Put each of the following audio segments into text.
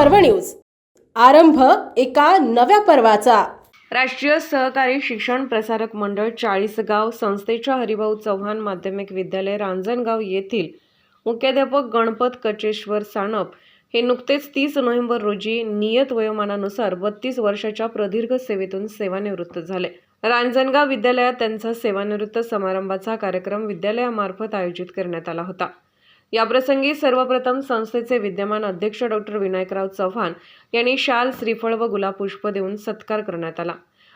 पर्व न्यूज. आरंभ एका नव्या पर्वाचा. राष्ट्रीय सहकारी शिक्षण प्रसारक मंडळ चाळीसगाव संस्थेच्या हरिभाऊ चव्हाण माध्यमिक विद्यालय रांजणगाव येथील मुख्याध्यापक गणपत कचेश्वर सानप हे नुकतेच तीस नोव्हेंबर रोजी नियत वयोमानानुसार बत्तीस वर्षाच्या प्रदीर्घ सेवेतून सेवानिवृत्त झाले. रांजणगाव विद्यालयात त्यांचा सेवानिवृत्त समारंभाचा कार्यक्रम विद्यालयामार्फत आयोजित करण्यात आला होता. याप्रसंगी सर्वप्रथम संस्थेचे विद्यमान अध्यक्ष डॉक्टर विनायकराव चव्हाण यांनी शाल श्रीफळ व गुलाब पुष्प देऊन सत्कार करण्यात आला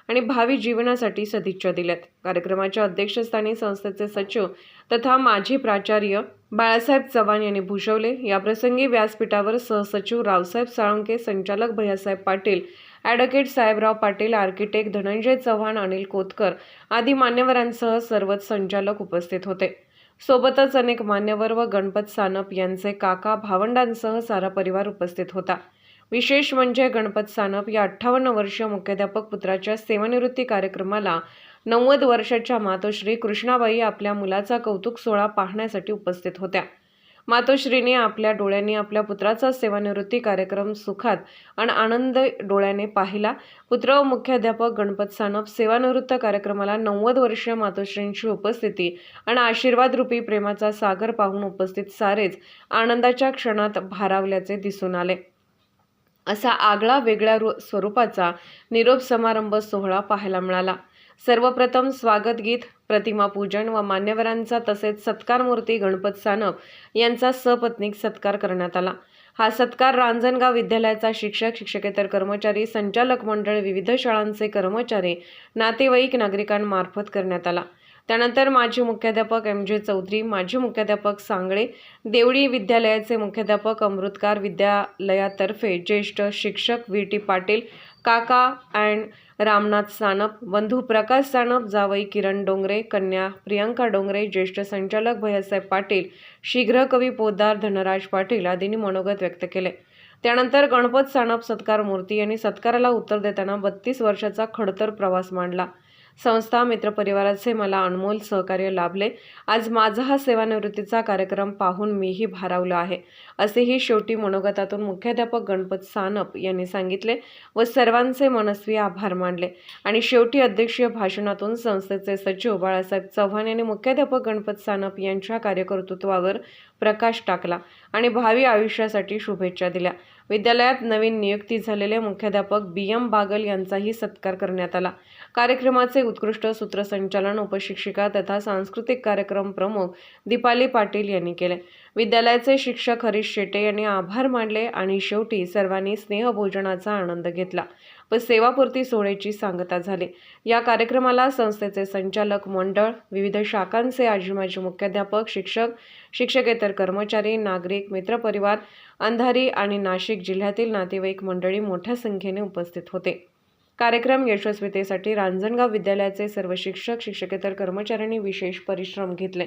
आणि भावी जीवनासाठी सदिच्छा दिल्यात. कार्यक्रमाच्या अध्यक्षस्थानी संस्थेचे सचिव तथा माजी प्राचार्य बाळासाहेब चव्हाण यांनी भूषवले. याप्रसंगी व्यासपीठावर सहसचिव रावसाहेब साळुंके संचालक भैयासाहेब पाटील ॲडव्होकेट साहेबराव पाटील आर्किटेक्ट धनंजय चव्हाण अनिल कोतकर आदी मान्यवरांसह सर्वच संचालक उपस्थित होते. सोबतच अनेक मान्यवर व गणपत सानप यांचे काका भावंडांसह सारा परिवार उपस्थित होता. विशेष म्हणजे गणपत सानप या अठ्ठावन्न वर्षीय मुख्याध्यापक पुत्राच्या सेवानिवृत्ती कार्यक्रमाला नव्वद वर्षाच्या मातोश्री कृष्णाबाई आपल्या मुलाचा कौतुक सोहळा पाहण्यासाठी उपस्थित होत्या. मातोश्रीने आपल्या डोळ्यांनी आपल्या पुत्राचा सेवानिवृत्ती कार्यक्रम सुखात आणि आनंद डोळ्याने पाहिला. पुत्र व मुख्याध्यापक गणपत सानप सेवानिवृत्त कार्यक्रमाला नव्वद वर्षीय मातोश्रींची उपस्थिती आणि आशीर्वाद रूपी प्रेमाचा सागर पाहून उपस्थित सारेच आनंदाच्या क्षणात भारावल्याचे दिसून आले. असा आगळा वेगळ्या स्वरूपाचा निरोप समारंभ सोहळा पाहायला मिळाला. सर्वप्रथम स्वागत गीत प्रतिमा पूजन व मान्यवरांचा तसेच सत्कार मूर्ती गणपत सानप यांचा सपत्नीक सत्कार करण्यात आला. हा सत्कार रांजणगाव विद्यालयाचा शिक्षक शिक्षकेतर कर्मचारी संचालक मंडळ विविध शाळांचे कर्मचारी नातेवाईक नागरिकांमार्फत करण्यात आला. त्यानंतर माजी मुख्याध्यापक एम जे चौधरी माजी मुख्याध्यापक सांगळे देवडी विद्यालयाचे मुख्याध्यापक अमृतकार विद्यालयातर्फे ज्येष्ठ शिक्षक व्ही टी पाटील काका अँड रामनाथ सानप बंधू प्रकाश सानप जावई किरण डोंगरे कन्या प्रियंका डोंगरे ज्येष्ठ संचालक भैयासाहेब पाटील शीघ्र कवी पोदार धनराज पाटील आदींनी मनोगत व्यक्त केले. त्यानंतर गणपत सानप सत्कार मूर्ती यांनी सत्काराला उत्तर देताना बत्तीस वर्षाचा खडतर प्रवास मांडला. संस्था मित्रपरिवाराचे मला अनमोल सहकार्य लाभले. आज माझा हा सेवानिवृत्तीचा कार्यक्रम पाहून मीही भारावलो आहे असेही शेवटी मनोगतातून मुख्याध्यापक गणपत सानप यांनी सांगितले व सर्वांचे मनस्वी आभार मानले. आणि शेवटी अध्यक्षीय भाषणातून संस्थेचे सचिव बाळासाहेब चव्हाण यांनी मुख्याध्यापक गणपत सानप यांच्या कार्यकर्तृत्वावर प्रकाश टाकला आणि भावी आयुष्यासाठी शुभेच्छा दिल्या. विद्यालयात नवीन नियुक्ती झालेले मुख्याध्यापक बी एम बागल यांचाही सत्कार करण्यात आला. कार्यक्रमाचे उत्कृष्ट सूत्रसंचालन उपशिक्षिका तथा सांस्कृतिक कार्यक्रम प्रमुख दीपाली पाटील यांनी केले. विद्यालयाचे शिक्षक हरीश शेटे यांनी आभार मानले आणि शेवटी सर्वांनी स्नेहभोजनाचा आनंद घेतला. व सेवापूर्ती सोहळ्याची सांगता झाली. या कार्यक्रमाला संस्थेचे संचालक मंडळ विविध शाखांचे आजी माजी मुख्याध्यापक शिक्षक शिक्षकेतर कर्मचारी नागरिक मित्रपरिवार अंधारी आणि नाशिक जिल्ह्यातील नातेवाईक मंडळी मोठ्या संख्येने उपस्थित होते. कार्यक्रम यशस्वीतेसाठी रांजणगाव विद्यालयाचे सर्व शिक्षक शिक्षकेतर कर्मचाऱ्यांनी विशेष परिश्रम घेतले.